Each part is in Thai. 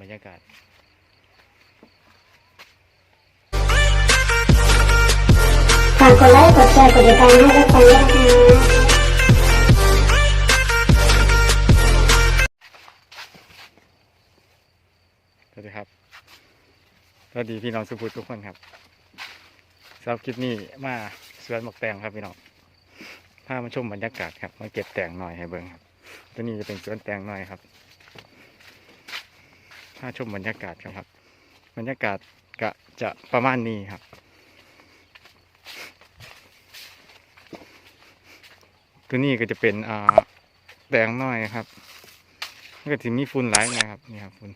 บรรยากาศฝากกดไลค์กดแชร์กดติดตามให้ด้วยกันนะคะสวัสดีครับ สวัสดีพี่น้องสุภูทุกคนครับสำหรับคลิปนี้มาสวนหมกแตงครับพี่น้องพามาชมบรรยากาศครับ มาเก็บแตงหน่อยให้เบิ่งครับ ตัวนี้จะเป็นสวนแตงหน่อยครับ พาชมบรรยากาศครับครับ บรรยากาศกะจะประมาณนี้ครับ ตัวนี้ก็จะเป็นอ่าแตงน้อยครับก็จะมีฝุ่นหลายนะครับนี่ครับฝุ่น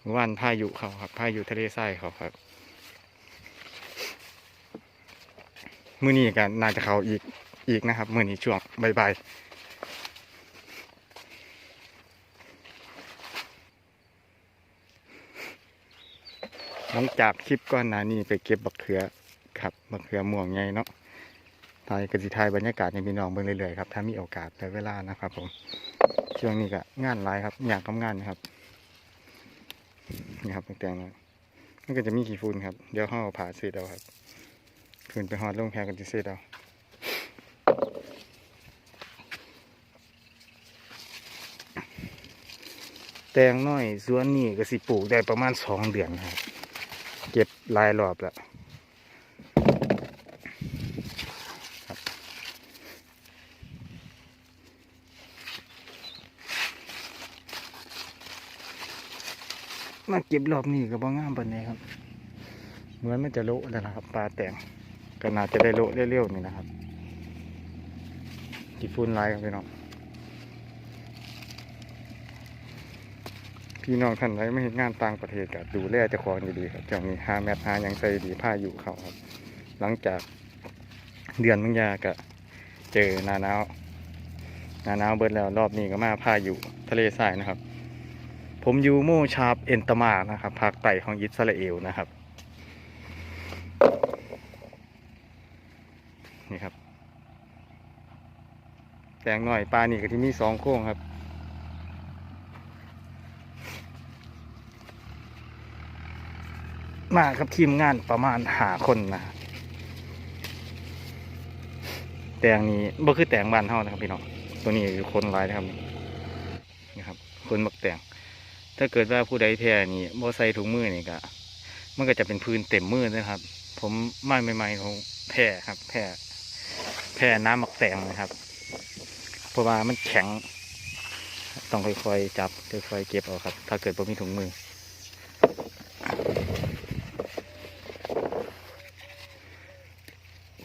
เมื่อวานพายุเขาครับพายุทะเลทรายเขาครับมื้อนี้กันน่าจะเขาอีกอีกนะครับ มื้อนี้ช่วงบ่ายๆ หลังจากคลิปก่อนหน้านี้ไปเก็บบักเขือครับบักเขือม่วงไงเนาะทายกสิทายบรรยากาศในพี่น้องเบิ่งเรื่อยๆครับถ้ามีโอกาสและเวลานะครับ ผมช่วงนี้ก็งานหลายครับอยากทำงานนะครับนี่ครับแตงๆนะมันก็จะมีกี่ฝุ่นครับเดี๋ยวห่อผ่าเศษเอาครับขึ้นไปหอดลงแพกันจะเศษเอาแตงน้อยสวนนี่ก็สิปลูกได้ประมาณสองเดือนครับ หลายรอบแล้วมาเก็บรอบนี้ก็บ่งามปานใดครับ เหมือนมันจะโละแล้วนะครับปลาแตงก็น่าจะได้โละเร็วๆนี่นะครับกี่ฝุ่นหลายครับพี่น้อง พี่น้องท่านใดไม่เห็นงานต่างประเทศก็ดูแลเจ้าของดีๆครับจังมีหาแมทหายังใส่ดีผ้าอยู่เขาครับ หลังจากเดือนมึงยาก็เจอนาหนาวนาหนาวเบิดแล้วรอบนี้ก็มาพาอยู่ทะเลทรายนะครับ ผมอยู่โมชาบเอนตมานะครับภาคใต้ของอิสราเอลนะครับนี่ครับแตงหน่อยปลานี่ก็ที่มีสองโค้งครับ มาครับทีมงานประมาณหาคนนะแตงนี้บ่คือแตงบ้านเท่านะครับพี่น้องตัวนี้คือคนร้ายนะครับนี่ครับคนบักแตงถ้าเกิดว่าผู้ใดแท้นี่บ่ใส่ถุงมือนี่ก็มันก็จะเป็นพื้นเต็มมือนะครับ ผมไม่ใหม่ๆของแพร่ครับแพร่แพร่น้ำหมักแตงนะครับ เพราะว่ามันแข็ง ต้องค่อยๆจับค่อยๆเก็บเอาครับ ถ้าเกิดบ่มีถุงมือ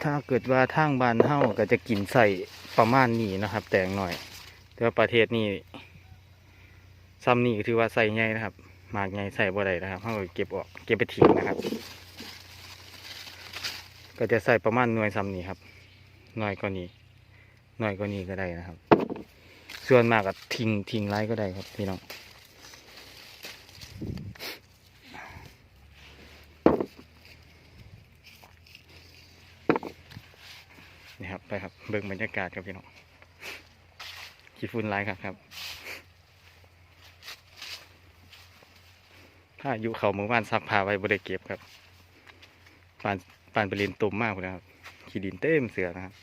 ถ้า เกิดว่าทางบ้านเฮาก็จะกินใส่ประมาณนี้นะครับ แตงหน่อย แต่ว่าประเทศนี้ซ้ำนี่ถือว่าใส่ใหญ่นะครับหมากใหญ่ใส่บ่ได้นะครับเขาก็เก็บออกเก็บไปทิ้งนะครับ ก็จะใส่ประมาณหน่วยซ้ำนี้ครับหน่อยกว่านี้หน่อยกว่านี้ก็ได้นะครับ ส่วนมากก็ทิ้งทิ้งไรก็ได้ครับพี่น้อง นี่ครับไปครับเบิ่งบรรยากาศครับพี่น้องขี้ฝุ่นไล่ครับครับ ถ้าอยู่เขาหมู่บ้านซักผ้าไว้บริเก็บครับปานปานไปเรียนตุ่มมากเลยครับขี้ดินเต็มเสือนะครับ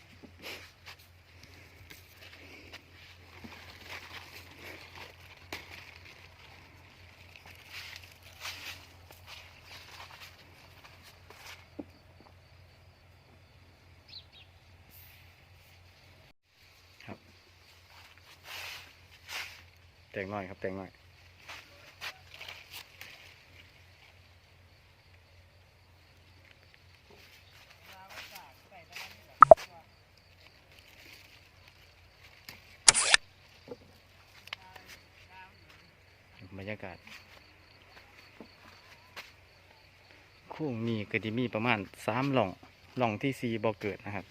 งน่อยครับ แตงน่อยบรรยากาศค้งมีก็จะมีประมาณสามหล่องหล่องที่สี่บ่อเกิดนะครับ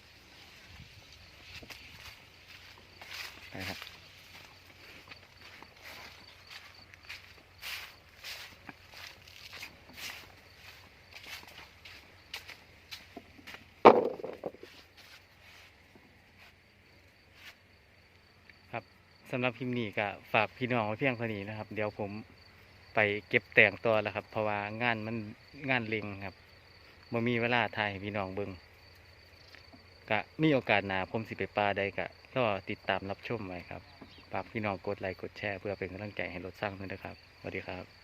ไปครับ สำหรับพิมพ์นี้ก็ฝากพี่น้องไว้เพียงเท่านี้นะครับ เดี๋ยวผมไปเก็บแต่งตัวแล้วครับ เพราะว่างานมันงานเล็งครับบ่มีเวลาถ่ายให้พี่น้องเบิ่งก็มีโอกาสหนาผมสิไปป่าได้ก็ก็ติดตามรับชมไว้ครับฝากพี่น้องกดไลค์กดแชร์เพื่อเป็นกำลังใจให้รถสร้างด้วยนะครับสวัสดีครับ